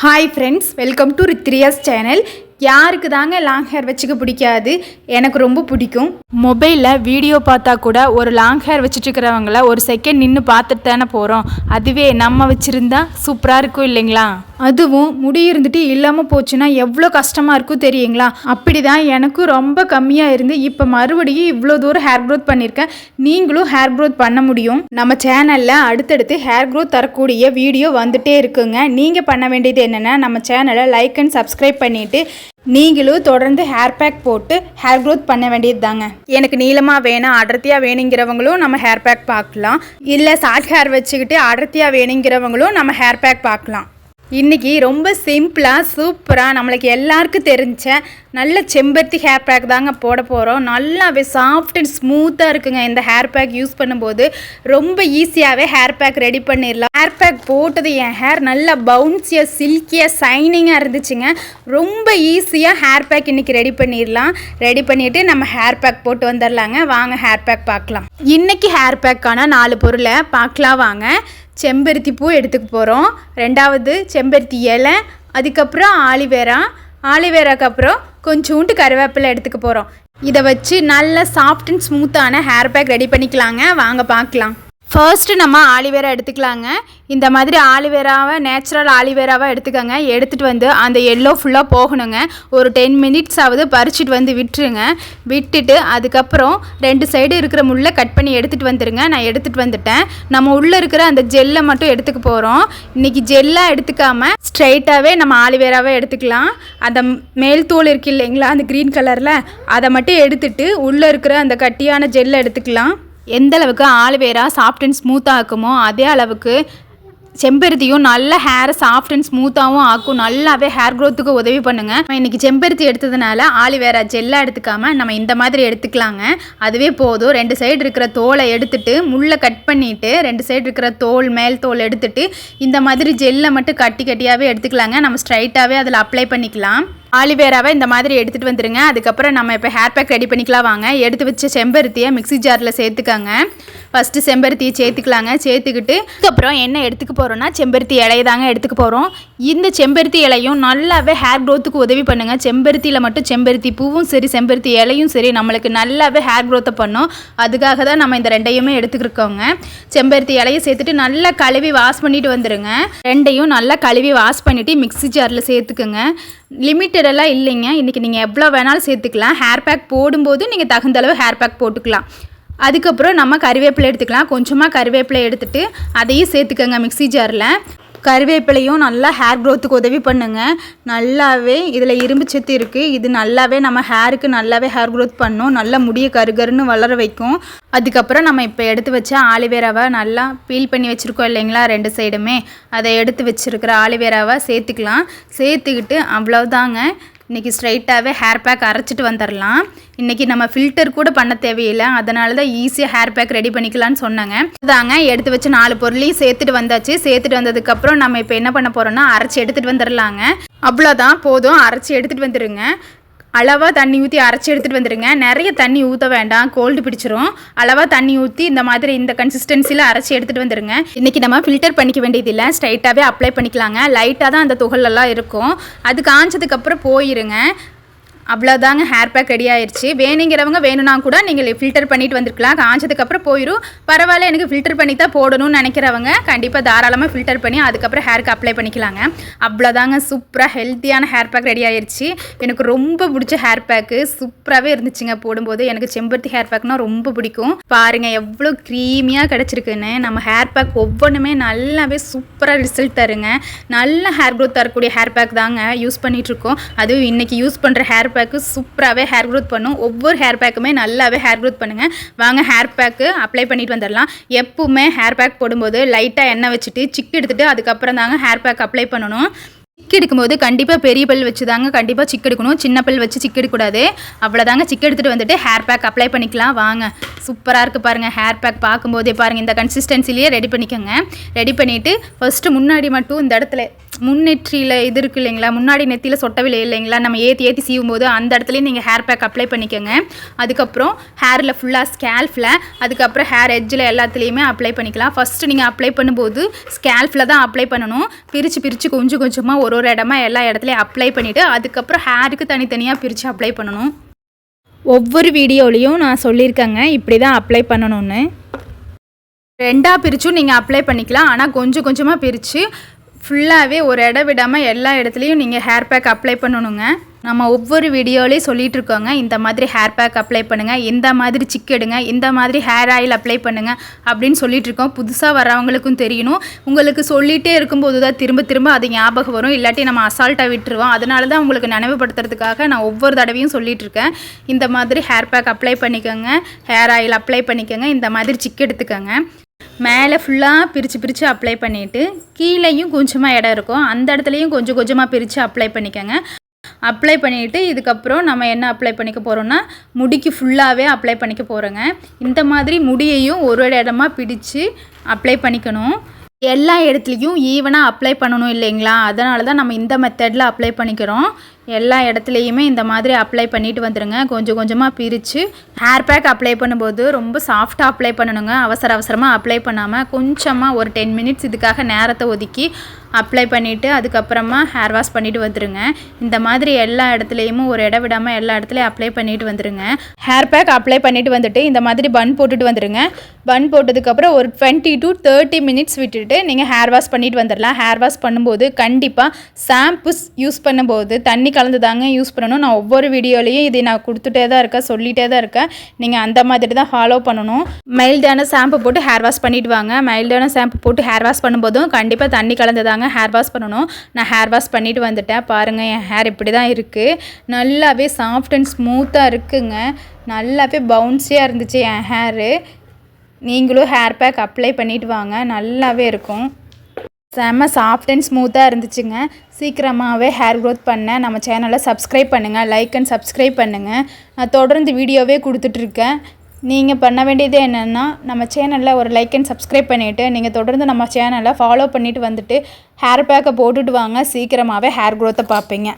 Hi friends welcome to ரித்ரியாஸ் channel யாருக்கு தாங்க லாங் ஹேர் வச்சுக்க பிடிக்காது? எனக்கு ரொம்ப பிடிக்கும். மொபைலில் வீடியோ பார்த்தா கூட ஒரு லாங் ஹேர் வச்சுட்டுருக்கிறவங்கள ஒரு செகண்ட் நின்று பார்த்துட்டு தானே போகிறோம் அதுவே நம்ம வச்சுருந்தா சூப்பராக இருக்கும் இல்லைங்களா? அதுவும் முடி இருந்துட்டு இல்லாமல் போச்சுன்னா எவ்வளோ கஷ்டமாக இருக்கும் தெரியுங்களா? அப்படி தான் எனக்கும் ரொம்ப கம்மியாக இருந்து இப்போ மறுபடியும் இவ்வளோ தூரம் ஹேர் க்ரோத் பண்ணியிருக்கேன் நீங்களும் ஹேர் க்ரோத் பண்ண முடியும். நம்ம சேனலில் அடுத்தடுத்து ஹேர் க்ரோத் தரக்கூடிய வீடியோ வந்துட்டே இருக்குங்க. நீங்கள் பண்ண வேண்டியது என்னென்னா நம்ம சேனலை லைக் அண்ட் சப்ஸ்கிரைப் பண்ணிவிட்டு நீங்களும் தொடர்ந்து ஹேர் பேக் போட்டு ஹேர் க்ரோத் பண்ண வேண்டியது தாங்க எனக்கு நீளமாக வேணும் அடர்த்தியாக வேணுங்கிறவங்களும் நம்ம ஹேர் பேக் பார்க்கலாம். இல்லை ஷார்ட் ஹேர் வச்சுக்கிட்டு அடர்த்தியாக வேணுங்கிறவங்களும் நம்ம ஹேர் பேக் பார்க்கலாம். இன்றைக்கி ரொம்ப சிம்பிளாக சூப்பராக நம்மளுக்கு எல்லாருக்கும் தெரிஞ்ச நல்ல செம்பருத்தி ஹேர் பேக் தாங்க போட போகிறோம் நல்லாவே சாஃப்ட் அண்ட் ஸ்மூத்தாக இருக்குங்க. இந்த ஹேர் பேக் யூஸ் பண்ணும்போது ரொம்ப ஈஸியாகவே ஹேர் பேக் ரெடி பண்ணிடலாம். ஹேர் பேக் போட்டது என் ஹேர் நல்லா பவுன்ஸியாக சில்கியாக சைனிங்காக இருந்துச்சுங்க. ரொம்ப ஈஸியாக ஹேர் பேக் இன்றைக்கி ரெடி பண்ணிடலாம். ரெடி பண்ணிவிட்டு நம்ம ஹேர் பேக் போட்டு வந்துடலாங்க. வாங்க ஹேர் பேக் பார்க்கலாம். இன்றைக்கி ஹேர் பேக்கான நாலு பொருளை பார்க்கலாம் வாங்க. செம்பருத்தி பூ எடுத்துக்க போகிறோம் ரெண்டாவது செம்பருத்தி இலை அதுக்கப்புறம் ஆலிவேரா. ஆலிவேராக்கு அப்புறம் கொஞ்சோண்டு கருவேப்பிலை எடுத்துக்க போகிறோம் இதை வச்சு நல்ல சாஃப்ட் அண்ட் ஸ்மூத்தான ஹேர் பேக் ரெடி பண்ணிக்கலாங்க. வாங்க பார்க்கலாம். ஃபர்ஸ்ட்டு நம்ம ஆலிவேரா எடுத்துக்கலாங்க. இந்த மாதிரி ஆலிவேராவை நேச்சுரல் ஆலிவேராவை எடுத்துக்கோங்க. எடுத்துகிட்டு வந்து அந்த எல்லோ ஃபுல்லாக போகணுங்க. ஒரு டென் மினிட்ஸ் ஆகுது பறிச்சிட்டு வந்து விட்டுருங்க. விட்டுட்டு அதுக்கப்புறம் ரெண்டு சைடு இருக்கிற முள்ளை கட் பண்ணி எடுத்துகிட்டு வந்துடுங்க நான் எடுத்துகிட்டு வந்துட்டேன். நம்ம உள்ளே இருக்கிற அந்த ஜெல்லை மட்டும் எடுத்துக்க போகிறோம் இன்றைக்கி ஜெல்லாக எடுத்துக்காமல் ஸ்ட்ரைட்டாகவே நம்ம ஆலிவேராவே எடுத்துக்கலாம். அந்த மேல் தோல் இருக்கு இல்லைங்களா? அந்த க்ரீன் கலரில் அதை மட்டும் எடுத்துட்டு உள்ளே இருக்கிற அந்த கட்டியான ஜெல்லை எடுத்துக்கலாம். எந்த அளவுக்கு ஆலுவேரா சாஃப்ட் அண்ட் ஸ்மூத்தாக இருக்குமோ அதே அளவுக்கு செம்பருத்தியும் நல்ல ஹேர் சாஃப்ட் அண்ட் ஸ்மூத்தாகவும் ஆக்கும். நல்லாவே ஹேர் க்ரோத்துக்கு உதவி பண்ணுங்க. நம்ம இன்னைக்கு செம்பருத்தி எடுத்ததுனால ஆலிவேரா ஜெல்லாக எடுத்துக்காம நம்ம இந்த மாதிரி எடுத்துக்கலாங்க. அதுவே போதும். ரெண்டு சைடு இருக்கிற தோலை எடுத்துட்டு முள்ளை கட் பண்ணிட்டு ரெண்டு சைடு இருக்கிற தோல் மேல் தோல் எடுத்துட்டு இந்த மாதிரி ஜெல்லை மட்டும் கட்டி கட்டியாகவே எடுத்துக்கலாங்க. நம்ம ஸ்ட்ரைட்டாகவே அதில் அப்ளை பண்ணிக்கலாம். ஆலிவேராவை இந்த மாதிரி எடுத்துகிட்டு வந்துடுங்க அதுக்கப்புறம் நம்ம இப்போ ஹேர் பேக் ரெடி பண்ணிக்கலாம் வாங்க. எடுத்து வச்ச செம்பருத்தியை மிக்ஸி ஜாரில் சேர்த்துக்காங்க. ஃபஸ்ட்டு செம்பருத்தியை சேர்த்துக்கலாங்க. சேர்த்துக்கிட்டு அதுக்கப்புறம் என்ன எடுத்துக்க போகிறோன்னா செம்பருத்தி இலையை தாங்க எடுத்துக்க போகிறோம் இந்த செம்பருத்தி இலையும் நல்லாவே ஹேர் க்ரோத்துக்கு உதவி பண்ணுங்கள் செம்பருத்தியில் மட்டும் செம்பருத்தி பூவும் சரி செம்பருத்தி இலையும் சரி நம்மளுக்கு நல்லாவே ஹேர் க்ரோத்தை பண்ணும். அதுக்காக தான் நம்ம இந்த ரெண்டையுமே எடுத்துக்கிருக்கோங்க. செம்பருத்தி இலையை சேர்த்துட்டு நல்லா கழுவி வாஷ் பண்ணிட்டு வந்துடுங்க ரெண்டையும் நல்லா கழுவி வாஷ் பண்ணிவிட்டு மிக்ஸி ஜாரில் சேர்த்துக்குங்க. லிமிட்டடெல்லாம் இல்லைங்க. இன்றைக்கி நீங்கள் எவ்வளோ வேணாலும் சேர்த்துக்கலாம். ஹேர் பேக் போடும்போது நீங்கள் தகுந்தளவு ஹேர் பேக் போட்டுக்கலாம். அதுக்கப்புறம் நம்ம கருவேப்பிலை எடுத்துக்கலாம். கொஞ்சமாக கருவேப்பிலை எடுத்துகிட்டு அதையும் சேர்த்துக்கோங்க மிக்ஸி ஜாரில். கருவேப்பிலையும் நல்லா ஹேர் க்ரோத்துக்கு உதவி பண்ணுங்க. நல்லாவே இதில் இரும்பு சத்து இருக்குது இது நல்லாவே நம்ம ஹேருக்கு நல்லாவே ஹேர் க்ரோத் பண்ணும். நல்லா முடிய கருகருன்னு வளர வைக்கும். அதுக்கப்புறம் நம்ம இப்போ எடுத்து வச்ச ஆலிவேராவை நல்லா பீல் பண்ணி வச்சுருக்கோம் இல்லைங்களா? ரெண்டு சைடுமே அதை எடுத்து வச்சுருக்கிற ஆலிவேராவை சேர்த்துக்கலாம். சேர்த்துக்கிட்டு அவ்வளோதாங்க இன்றைக்கி ஸ்ட்ரைட்டாகவே ஹேர் பேக் அரைச்சிட்டு வந்துடலாம் இன்றைக்கி நம்ம ஃபில்டர் கூட பண்ண தேவையில்லை. அதனால தான் ஈஸியாக ஹேர் பேக் ரெடி பண்ணிக்கலான்னு சொன்னாங்க. அதாங்க எடுத்து வச்சு நாலு பொருளையும் சேர்த்துட்டு வந்தாச்சு. சேர்த்துட்டு வந்ததுக்கப்புறம் நம்ம இப்போ என்ன பண்ண போகிறோம்னா அரைச்சி எடுத்துகிட்டு வந்துடலாங்க அவ்வளோதான் போதும். அரைச்சி எடுத்துகிட்டு வந்துடுங்க அளவாக தண்ணி ஊற்றி அரைச்சி எடுத்துகிட்டு வந்துடுங்க நிறைய தண்ணி ஊற்ற வேண்டாம். கோல்டு பிடிச்சிரும். அளவாக தண்ணி ஊற்றி இந்த மாதிரி இந்த கன்சிஸ்டன்சியில் அரைச்சி எடுத்துகிட்டு வந்துடுங்க இன்றைக்கி நம்ம ஃபில்டர் பண்ணிக்க வேண்டியதில்லை. ஸ்ட்ரைட்டாகவே அப்ளை பண்ணிக்கலாங்க. லைட்டாக தான் அந்த துகளெல்லாம் இருக்கும். அது காஞ்சதுக்கப்புறம் போயிருங்க. அவ்வளோதாங்க ஹேர் பேக் ரெடி ஆயிடுச்சு வேணுங்கிறவங்க வேணும்னா கூட நீங்கள் ஃபில்டர் பண்ணிட்டு வந்திருக்கலாம். காஞ்சதுக்கப்புறம் போயிடும் பரவாயில்ல எனக்கு ஃபில்டர் பண்ணி தான் போடணும்னு நினைக்கிறவங்க கண்டிப்பாக தாராளமாக ஃபில்டர் பண்ணி அதுக்கப்புறம் ஹேருக்கு அப்ளை பண்ணிக்கலாங்க. அவ்வளோதாங்க சூப்பராக ஹெல்த்தியான ஹேர் பேக் ரெடி ஆயிடுச்சு எனக்கு ரொம்ப பிடிச்ச ஹேர் பேக்கு சூப்பராகவே இருந்துச்சுங்க போடும்போது. எனக்கு செம்பருத்தி ஹேர் பேக்னா ரொம்ப பிடிக்கும். பாருங்கள் எவ்வளோ க்ரீமியாக கிடச்சிருக்குன்னு. நம்ம ஹேர் பேக் ஒவ்வொன்றுமே நல்லாவே சூப்பராக ரிசல்ட் தருங்க. நல்ல ஹேர் க்ரோத் தரக்கூடிய ஹேர் பேக் தாங்க யூஸ் பண்ணிகிட்ருக்கோம் அதுவும் இன்றைக்கி யூஸ் பண்ணுற ஹேர் பேக் பேக்கு சூப்பராகவே ஹேர் க்ரோத் பண்ணும். ஒவ்வொரு ஹேர் பேக்குமே நல்லாவே ஹேர் க்ரோத் பண்ணுங்கள் வாங்க ஹேர் பேக்கு அப்ளை பண்ணிட்டு வந்துடலாம். எப்பவுமே ஹேர் பேக் போடும்போது லைட்டாக எண்ணெய் வச்சுட்டு சிக்கு எடுத்துகிட்டு அதுக்கப்புறம் தாங்க ஹேர் பேக் அப்ளை பண்ணணும். சிக்கு எடுக்கும்போது கண்டிப்பாக பெரிய பல் வச்சு தாங்க கண்டிப்பாக சிக்கு எடுக்கணும். சின்ன பல் வச்சு சிக்கு எடுக்கக்கூடாது. அவ்வளோதாங்க சிக்கு எடுத்துகிட்டு வந்துட்டு ஹேர் பேக் அப்ளை பண்ணிக்கலாம். வாங்க சூப்பராக இருக்குது பாருங்கள் ஹேர் பேக் பார்க்கும்போதே பாருங்கள் இந்த கன்சிஸ்டன்சிலேயே ரெடி பண்ணிக்கோங்க. ரெடி பண்ணிவிட்டு ஃபஸ்ட்டு முன்னாடி மட்டும் இந்த இடத்துல முன்னெற்றியில் இது இருக்கு இல்லைங்களா? முன்னாடி நெத்தியில் சொட்டவில்லை இல்லைங்களா? நம்ம ஏற்றி ஏற்றி சீவும் போது அந்த இடத்துலையும் நீங்கள் ஹேர் பேக் அப்ளை பண்ணிக்கோங்க. அதுக்கப்புறம் ஹேரில் ஃபுல்லாக ஸ்கேல்ஃபில் அதுக்கப்புறம் ஹேர் எட்ஜில் எல்லாத்துலேயுமே அப்ளை பண்ணிக்கலாம். ஃபஸ்ட்டு நீங்கள் அப்ளை பண்ணும்போது ஸ்கேல்ஃபில் தான் அப்ளை பண்ணணும். பிரித்து பிரித்து கொஞ்சம் கொஞ்சமாக ஒரு ஒரு இடமா எல்லா இடத்துலையும் அப்ளை பண்ணிவிட்டு அதுக்கப்புறம் ஹேருக்கு தனித்தனியாக பிரித்து அப்ளை பண்ணணும். ஒவ்வொரு வீடியோலையும் நான் சொல்லியிருக்கேங்க. இப்படி தான் அப்ளை பண்ணணும்னு. ரெண்டாக பிரிச்சும் நீங்கள் அப்ளை பண்ணிக்கலாம். ஆனால் கொஞ்சம் கொஞ்சமாக பிரித்து ஃபுல்லாகவே ஒரு இடம் விடாமல் எல்லா இடத்துலையும் நீங்கள் ஹேர் பேக் அப்ளை பண்ணணுங்க. நம்ம ஒவ்வொரு வீடியோலேயும் சொல்லிகிட்டு இருக்கோங்க இந்த மாதிரி ஹேர் பேக் அப்ளை பண்ணுங்கள் இந்த மாதிரி சிக் எடுங்க இந்த மாதிரி ஹேர் ஆயில் அப்ளை பண்ணுங்கள் அப்படின்னு சொல்லிட்டு இருக்கோம். புதுசாக வரவங்களுக்கும் தெரியணும். உங்களுக்கு சொல்லிகிட்டே இருக்கும்போது தான் திரும்ப திரும்ப அது ஞாபகம் வரும். இல்லாட்டி நம்ம அசால்ட்டாக விட்டுருவோம். அதனால தான் உங்களுக்கு நினைவுபடுத்துறதுக்காக நான் ஒவ்வொரு தடவையும் சொல்லிகிட்டு இருக்கேன். இந்த மாதிரி ஹேர் பேக் அப்ளை பண்ணிக்கோங்க ஹேர் ஆயில் அப்ளை பண்ணிக்கோங்க இந்த மாதிரி சிக் எடுத்துக்கோங்க. மேலே ஃபுல்லாக பிரித்து பிரித்து அப்ளை பண்ணிவிட்டு கீழேயும் கொஞ்சமாக இடம் இருக்கும். அந்த இடத்துலையும் கொஞ்சம் கொஞ்சமாக பிரித்து அப்ளை பண்ணிக்கோங்க. அப்ளை பண்ணிவிட்டு இதுக்கப்புறம் நம்ம என்ன அப்ளை பண்ணிக்க போகிறோம்னா முடிக்கு ஃபுல்லாகவே அப்ளை பண்ணிக்க போகிறோங்க இந்த மாதிரி முடியையும் ஒரு ஒரு இடமா பிடிச்சு அப்ளை பண்ணிக்கணும். எல்லா இடத்துலையும் ஈவனாக அப்ளை பண்ணணும் இல்லைங்களா? அதனால தான் நம்ம இந்த மெத்தடில் அப்ளை பண்ணிக்கிறோம். எல்லா இடத்துலையுமே இந்த மாதிரி அப்ளை பண்ணிட்டு வந்துடுங்க கொஞ்சம் கொஞ்சமாக பிரித்து ஹேர் பேக் அப்ளை பண்ணும்போது ரொம்ப சாஃப்டாக அப்ளை பண்ணணுங்க. அவசர அவசரமாக அப்ளை பண்ணாமல் கொஞ்சமாக ஒரு டென் மினிட்ஸ் இதுக்காக நேரத்தை ஒதுக்கி அப்ளை பண்ணிவிட்டு அதுக்கப்புறமா ஹேர் வாஷ் பண்ணிவிட்டு வந்துடுங்க இந்த மாதிரி எல்லா இடத்துலையுமே ஒரு இடம் விடாமல் எல்லா இடத்துலையும் அப்ளை பண்ணிட்டு வந்துடுங்க ஹேர் பேக் அப்ளை பண்ணிவிட்டு வந்துட்டு இந்த மாதிரி பன் போட்டுட்டு வந்துடுங்க பன் போட்டதுக்கப்புறம் ஒரு டுவெண்ட்டி டு தேர்ட்டி மினிட்ஸ் விட்டுட்டு நீங்கள் ஹேர் வாஷ் பண்ணிவிட்டு வந்துடலாம் ஹேர் வாஷ் பண்ணும்போது கண்டிப்பாக ஷாம்புஸ் யூஸ் பண்ணும்போது தண்ணி கலந்து தாங்க யூஸ் பண்ணணும். நான் ஒவ்வொரு வீடியோலையும் இதை நான் கொடுத்துட்டே தான் இருக்கேன் சொல்லிகிட்டே தான் இருக்கேன். நீங்கள் அந்த மாதிரி தான் ஃபாலோ பண்ணணும். மைல்டான ஷாம்பு போட்டு ஹேர் வாஷ் பண்ணிட்டு வாங்க. மைல்டான ஷாம்பு போட்டு ஹேர் வாஷ் பண்ணும்போதும் கண்டிப்பாக தண்ணி கலந்து தாங்க ஹேர் வாஷ் பண்ணணும். நான் ஹேர் வாஷ் பண்ணிட்டு வந்துட்டேன். பாருங்கள் என் ஹேர் இப்படி தான் இருக்குது நல்லாவே சாஃப்ட் அண்ட் ஸ்மூத்தாக இருக்குங்க. நல்லாவே பவுன்ஸியாக இருந்துச்சு என் ஹேரு நீங்களும் ஹேர் பேக் அப்ளை பண்ணிவிட்டு வாங்க. நல்லாவே இருக்கும். செம்ம சாஃப்ட் அண்ட் ஸ்மூத்தாக இருந்துச்சுங்க. சீக்கிரமாகவே ஹேர் க்ரோத் பண்ணேன் நம்ம சேனலை சப்ஸ்கிரைப் பண்ணுங்கள் லைக் அண்ட் சப்ஸ்கிரைப் பண்ணுங்கள் நான் தொடர்ந்து வீடியோவே கொடுத்துட்ருக்கேன். நீங்கள் பண்ண வேண்டியது என்னென்னா நம்ம சேனலில் ஒரு லைக் அண்ட் சப்ஸ்கிரைப் பண்ணிவிட்டு நீங்கள் தொடர்ந்து நம்ம சேனலை ஃபாலோ பண்ணிவிட்டு வந்துட்டு ஹேர் பேக்கை போட்டுட்டு வாங்க. சீக்கிரமாகவே ஹேர் க்ரோத்தை பார்ப்பீங்க.